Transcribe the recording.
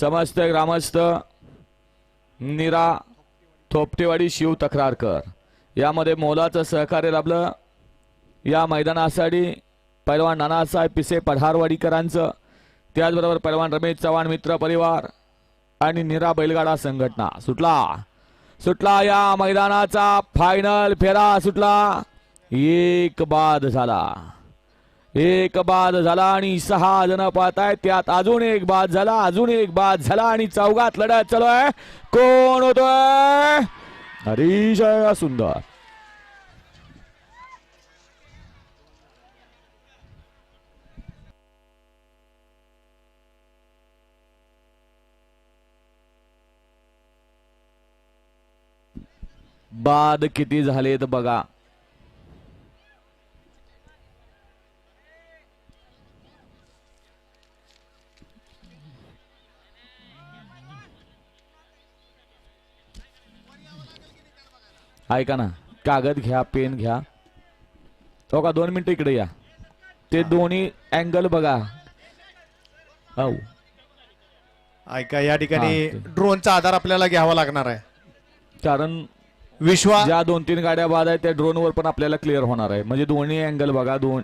समस्त ग्रामस्थ निरा थोपटेवाडी शिव तक्रारकर यामध्ये मोलाचं सहकार्य लाभलं. या मैदानासाठी पैलवान नानासाहेब पिसे पठारवाडीकरांचं त्याचबरोबर पैलवान रमेश चव्हाण मित्र परिवार आणि निरा बैलगाडा संघटना. सुटला. सुटला या मैदानाचा फायनल फेरा. सुटला. एक बाद झाला. एक बाद झाला आणि सहा जण पाहत आहेत. त्यात अजून एक बाद झाला अजून एक बाद झाला आणि चौघात लढत चालू आहे. कोण होतोय? अतिशय सुंदर. बाद किती झालेत बघा. ऐका ना कागद घ्या पेन घ्या. हो का दोन मिनिटं इकडे या. ते दोन्ही अँगल बघा. औ. ऐका या ठिकाणी हा, ते. ड्रोनचा आधार आपल्याला घ्यावा लागणार आहे. कारण विश्वा ज्या दोन तीन गाड्या बाद आहेत त्या ड्रोन वर पण आपल्याला क्लिअर होणार आहे. म्हणजे दोन्ही अँगल बघा दोन